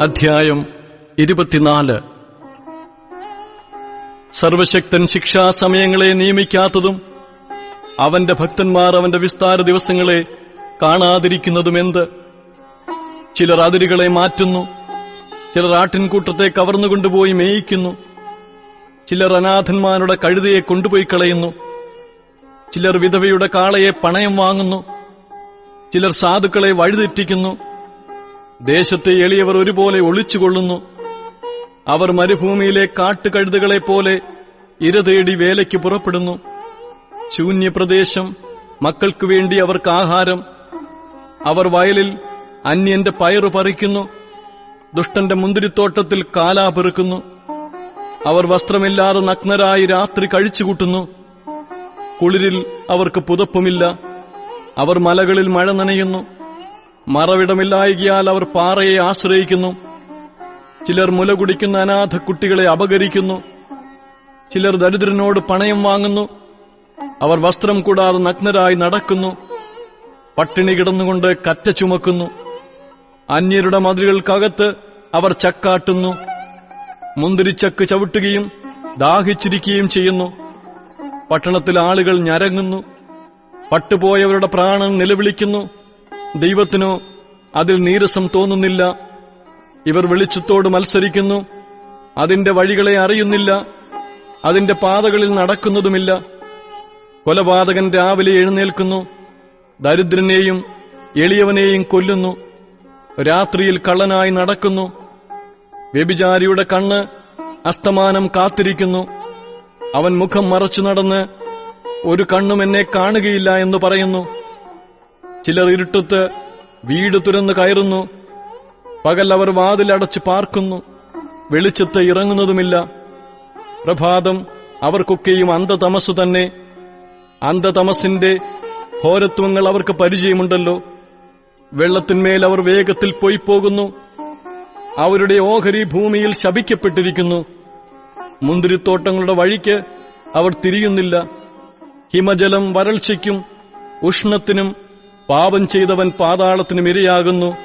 അധ്യായം ഇരുപത്തിനാല്. സർവശക്തൻ ശിക്ഷാസമയങ്ങളെ നിയമിക്കാത്തതും അവന്റെ ഭക്തന്മാർ അവന്റെ വിസ്താര ദിവസങ്ങളെ കാണാതിരിക്കുന്നതുമെന്ത് ചിലർ അതിരുകളെ മാറ്റുന്നു ചിലർ ആട്ടിൻകൂട്ടത്തെ കവർന്നുകൊണ്ടുപോയി മേയിക്കുന്നു ചിലർ അനാഥന്മാരുടെ കഴുതയെ കൊണ്ടുപോയി കളയുന്നു ചിലർ വിധവയുടെ കാളയെ പണയം വാങ്ങുന്നു ചിലർ സാധുക്കളെ വഴിതെറ്റിക്കുന്നു ദേശത്തെ എളിയവർ ഒരുപോലെ ഒളിച്ചുകൊള്ളുന്നു. അവർ മരുഭൂമിയിലെ കാട്ടുകഴുതുകളെ പോലെ ഇരതേടി വേലയ്ക്ക് പുറപ്പെടുന്നു. ശൂന്യപ്രദേശം മക്കൾക്കു വേണ്ടി അവർക്ക് ആഹാരം. അവർ വയലിൽ അന്യന്റെ പയറു പറിക്കുന്നു. ദുഷ്ടന്റെ മുന്തിരിത്തോട്ടത്തിൽ കാലാ പെറുക്കുന്നു. അവർ വസ്ത്രമില്ലാതെ നഗ്നരായി രാത്രി കഴിച്ചുകൂട്ടുന്നു കുളിരിൽ അവർക്ക് പുതപ്പുമില്ല. അവർ മലകളിൽ മഴ നനയുന്നു. മറവിടമില്ലായകിയാൽ അവർ പാറയെ ആശ്രയിക്കുന്നു. ചിലർ മുല കുടിക്കുന്ന അനാഥ കുട്ടികളെ അപകരിക്കുന്നു. ചിലർ ദരിദ്രനോട് പണയം വാങ്ങുന്നു. അവർ വസ്ത്രം കൂടാതെ നഗ്നരായി നടക്കുന്നു. പട്ടിണി കിടന്നുകൊണ്ട് കറ്റ ചുമക്കുന്നു. അന്യരുടെ മതിലുകൾക്കകത്ത് അവർ ചക്കാട്ടുന്നു. മുന്തിരിച്ചക്ക് ചവിട്ടുകയും ദാഹിച്ചിരിക്കുകയും ചെയ്യുന്നു. പട്ടണത്തിൽ ആളുകൾ ഞരങ്ങുന്നു. പട്ടുപോയവരുടെ പ്രാണൻ നിലവിളിക്കുന്നു. ദൈവത്തിനോ അതിൽ നീരസം തോന്നുന്നില്ല. ഇവർ വെളിച്ചത്തോട് മത്സരിക്കുന്നു. അതിന്റെ വഴികളെ അറിയുന്നില്ല. അതിന്റെ പാതകളിൽ നടക്കുന്നതുമില്ല. കൊലപാതകൻ രാവിലെ എഴുന്നേൽക്കുന്നു. ദരിദ്രനെയും എളിയവനെയും കൊല്ലുന്നു. രാത്രിയിൽ കള്ളനായി നടക്കുന്നു. വ്യഭിചാരിയുടെ കണ്ണ് അസ്തമാനം കാത്തിരിക്കുന്നു. അവൻ മുഖം മറച്ചു നടന്ന് ഒരു കണ്ണും എന്നെ കാണുകയില്ല എന്ന് പറയുന്നു. ചിലർ ഇരുട്ടത്ത് വീട് തുരന്ന് കയറുന്നു. പകൽ അവർ വാതിലടച്ച് പാർക്കുന്നു. വെളിച്ചത്ത് ഇറങ്ങുന്നതുമില്ല. പ്രഭാതം അവർക്കൊക്കെയും അന്ധതമസ് തന്നെ. അന്ധതമസിന്റെ ഘോരത്വങ്ങൾ അവർക്ക് പരിചയമുണ്ടല്ലോ. വെള്ളത്തിന്മേൽ അവർ വേഗത്തിൽ പോയി പോകുന്നു അവരുടെ ഓഹരി ഭൂമിയിൽ ശപിക്കപ്പെട്ടിരിക്കുന്നു. മുന്തിരിത്തോട്ടങ്ങളുടെ വഴിക്ക് അവർ തിരിയുന്നില്ല. ഹിമജലം വരൾച്ചയ്ക്കും ഉഷ്ണത്തിനും പാപം ചെയ്തവൻ പാതാളത്തിനും ഇരയാകുന്നു.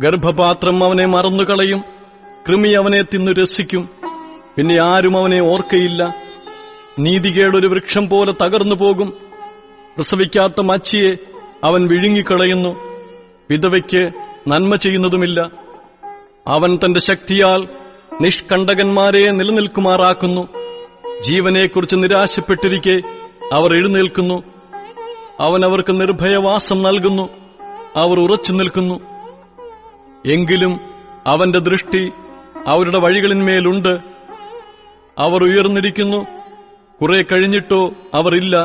ഗർഭപാത്രം അവനെ മറന്നുകളയും. കൃമി അവനെ തിന്നു രസിക്കും. പിന്നെ ആരും അവനെ ഓർക്കയില്ല. നീതികേടൊരു വൃക്ഷം പോലെ തകർന്നു പോകും. പ്രസവിക്കാത്ത മച്ചിയെ അവൻ വിഴുങ്ങിക്കളയുന്നു. വിധവയ്ക്ക് നന്മ ചെയ്യുന്നതുമില്ല. അവൻ തന്റെ ശക്തിയാൽ നിഷ്കണ്ടകന്മാരെ നിലനിൽക്കുമാറാക്കുന്നു. ജീവനെക്കുറിച്ച് നിരാശപ്പെട്ടിരിക്കെ അവർ എഴുന്നേൽക്കുന്നു. അവൻ അവർക്ക് നിർഭയവാസം നൽകുന്നു. അവർ ഉറച്ചു നിൽക്കുന്നു. എങ്കിലും അവന്റെ ദൃഷ്ടി അവരുടെ വഴികളിന്മേലുണ്ട്. അവർ ഉയർന്നിരിക്കുന്നു. കുറെ കഴിഞ്ഞിട്ടോ അവർ ഇല്ല.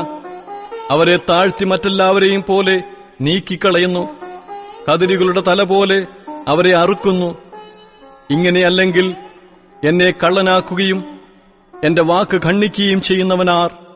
അവരെ താഴ്ത്തി മറ്റെല്ലാവരെയും പോലെ നീക്കിക്കളയുന്നു. കതിരികളുടെ തല പോലെ അവരെ അറുക്കുന്നു. ഇങ്ങനെയല്ലെങ്കിൽ എന്നെ കള്ളനാക്കുകയും എന്റെ വാക്ക് ഖണ്ഡിക്കുകയും ചെയ്യുന്നവനാർ